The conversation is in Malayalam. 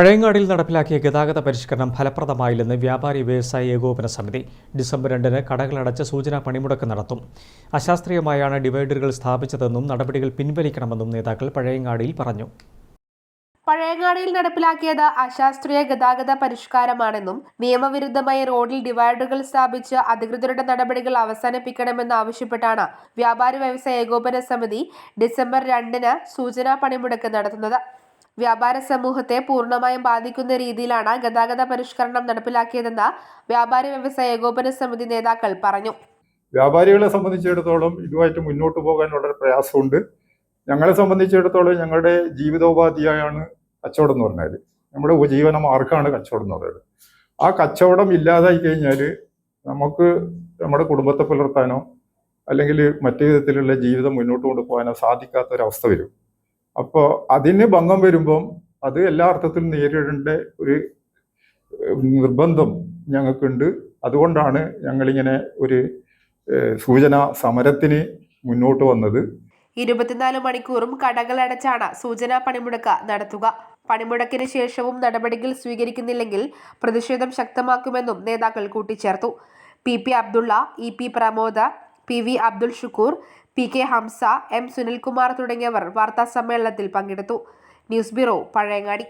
പഴയങ്ങാടിയിൽ നടപ്പിലാക്കിയ ഗതാഗത പരിഷ്കരണം ഫലപ്രദമായില്ലെന്ന് വ്യാപാരി വ്യവസായ ഏകോപന സമിതി ഡിസംബർ രണ്ടിന് കടകളടച്ച് സൂചനാ പണിമുടക്ക് നടത്തും. അശാസ്ത്രീയമായാണ് ഡിവൈഡറുകൾ സ്ഥാപിച്ചതെന്നും നടപടികൾ പിൻവലിക്കണമെന്നും നേതാക്കൾ പഴയങ്ങാടിയിൽ പറഞ്ഞു. പഴയങ്ങാടിയിൽ നടപ്പിലാക്കിയത് അശാസ്ത്രീയ ഗതാഗത പരിഷ്കാരമാണെന്നും നിയമവിരുദ്ധമായി റോഡിൽ ഡിവൈഡറുകൾ സ്ഥാപിച്ച് അധികൃതരുടെ നടപടികൾ അവസാനിപ്പിക്കണമെന്ന് ആവശ്യപ്പെട്ടാണ് വ്യാപാരി വ്യവസായ ഏകോപന സമിതി ഡിസംബർ രണ്ടിന് സൂചനാ പണിമുടക്ക് നടത്തുന്നത്. വ്യാപാര സമൂഹത്തെ പൂർണമായും ബാധിക്കുന്ന രീതിയിലാണ് ഗതാഗത പരിഷ്കരണം നടപ്പിലാക്കിയതെന്ന് വ്യാപാരി വ്യവസായ ഏകോപന സമിതി നേതാക്കൾ പറഞ്ഞു. വ്യാപാരികളെ സംബന്ധിച്ചിടത്തോളം ഇതുമായിട്ട് മുന്നോട്ട് പോകാൻ വളരെ പ്രയാസമുണ്ട്. ഞങ്ങളെ സംബന്ധിച്ചിടത്തോളം ഞങ്ങളുടെ ജീവിതോപാധിയായാണ് കച്ചവടം എന്ന് പറഞ്ഞാൽ നമ്മുടെ ഉപജീവന മാർഗമാണ് കച്ചവടം എന്ന് പറയുന്നത്. ആ കച്ചവടം ഇല്ലാതായി കഴിഞ്ഞാൽ നമുക്ക് നമ്മുടെ കുടുംബത്തെ പുലർത്താനോ അല്ലെങ്കിൽ മറ്റു വിധത്തിലുള്ള ജീവിതം മുന്നോട്ട് കൊണ്ടുപോകാനോ സാധിക്കാത്ത ഒരവസ്ഥ വരും. അപ്പോൾ അതിന് ഭംഗം വരുമ്പം അത് എല്ലാ അർത്ഥത്തിലും നേരിടേണ്ട ഒരു നിർബന്ധം ഞങ്ങൾക്കുണ്ട്. അതുകൊണ്ടാണ് ഞങ്ങളിങ്ങനെ ഒരു സൂചന സമരത്തിന് മുന്നോട്ട് വന്നത്. ഇരുപത്തിനാല് മണിക്കൂറും കടകൾ അടച്ചാണ് സൂചനാ പണിമുടക്ക് നടത്തുക. പണിമുടക്കിന് ശേഷവും നടപടികൾ സ്വീകരിക്കുന്നില്ലെങ്കിൽ പ്രതിഷേധം ശക്തമാക്കുമെന്നും നേതാക്കൾ കൂട്ടിച്ചേർത്തു. P P Abdulla E P Pramod P V Abdul Shukkur P K Hamsa M Sunilkumar തുടങ്ങിയവർ വാർത്താസമ്മേളനത്തിൽ പങ്കെടുത്തു. News bureau Pazhayangadi.